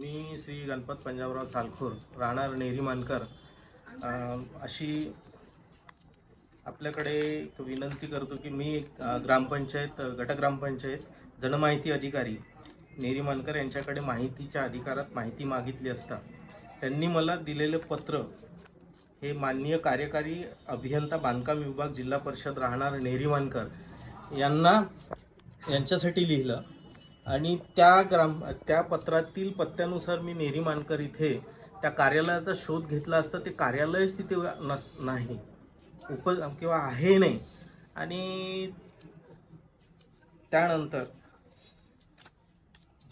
मी श्री गणपत पंजाबराव सालखोर राहणार नेहरीमानकर अशी आपल्याकडे एक विनंती करतो की मी अं, ग्रामपंचायत गटग्रामपंचायत जनमाहिती अधिकारी नेहरी मानकर यांच्याकडे माहितीच्या अधिकारात माहिती मागितली असता त्यांनी मला दिलेलं पत्र हे माननीय कार्यकारी अभियंता बांधकाम विभाग जिल्हा परिषद राहणार नेहरी मानकर यांना यांच्यासाठी लिहिलं. आणि त्या ग्राम त्या पत्रातील पत्त्यानुसार मी नेहरी मानकर इथे त्या कार्यालयाचा शोध घेतला असता ते कार्यालयच तिथे नस नाही. उप किंवा आहे नाही. आणि त्यानंतर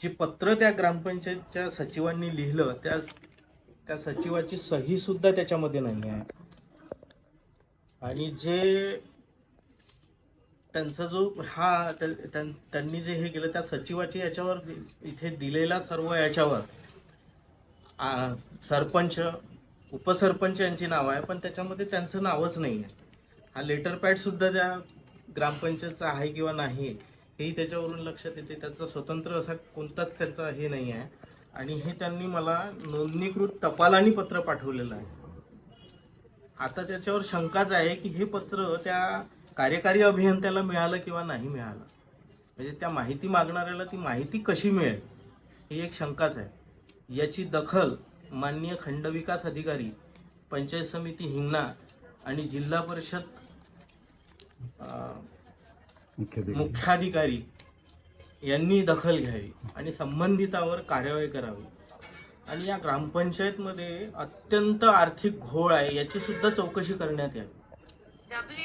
जे पत्र त्या ग्रामपंचायतच्या सचिवांनी लिहिलं त्या त्या सचिवाची सहीसुद्धा त्याच्यामध्ये नाही आहे. आणि जे त्यांचा जो हा त्यां- त्यांनी जे हे केलं त्या सचिवाची याच्यावर इथे दिलेला सर्व याच्यावर सरपंच उपसरपंच यांची नावं आहे पण त्याच्यामध्ये त्यांचं नावच नाही आहे हा लेटर पॅडसुद्धा त्या ग्रामपंचायतचा आहे किंवा नाही हेही त्याच्यावरून लक्षात येते. त्याचा स्वतंत्र असा कोणताच त्याचा हे नाही आहे. आणि हे त्यांनी मला नोंदणीकृत टपालानी पत्र पाठवलेलं आहे. आता त्याच्यावर शंकाच आहे की हे पत्र त्या कार्यकारी अभियंत्याला मिळालं किंवा नाही मिळालं? म्हणजे त्या माहिती मागणाऱ्याला ती माहिती कशी मिळेल? ही एक शंकाच आहे. याची दखल माननीय खंडविकास अधिकारी पंचायत समिती हिंगणा आणि जिल्हा परिषद मुख्याधिकारी. यांनी दखल घ्यावी आणि संबंधितावर कार्यवाही करावी. आणि या ग्रामपंचायतमध्ये अत्यंत आर्थिक घोळ आहे याची सुद्धा चौकशी करण्यात यावी.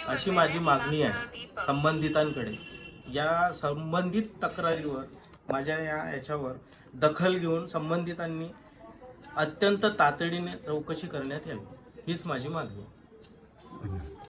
अशी माझी मागणी आहे. संबंधितांकडे. या संबंधित तक्रारीवर माझ्या या याच्यावर दखल घेऊन संबंधितांनी अत्यंत तातडीने चौकशी करण्यात यावी. हीच माझी मागणी आहे.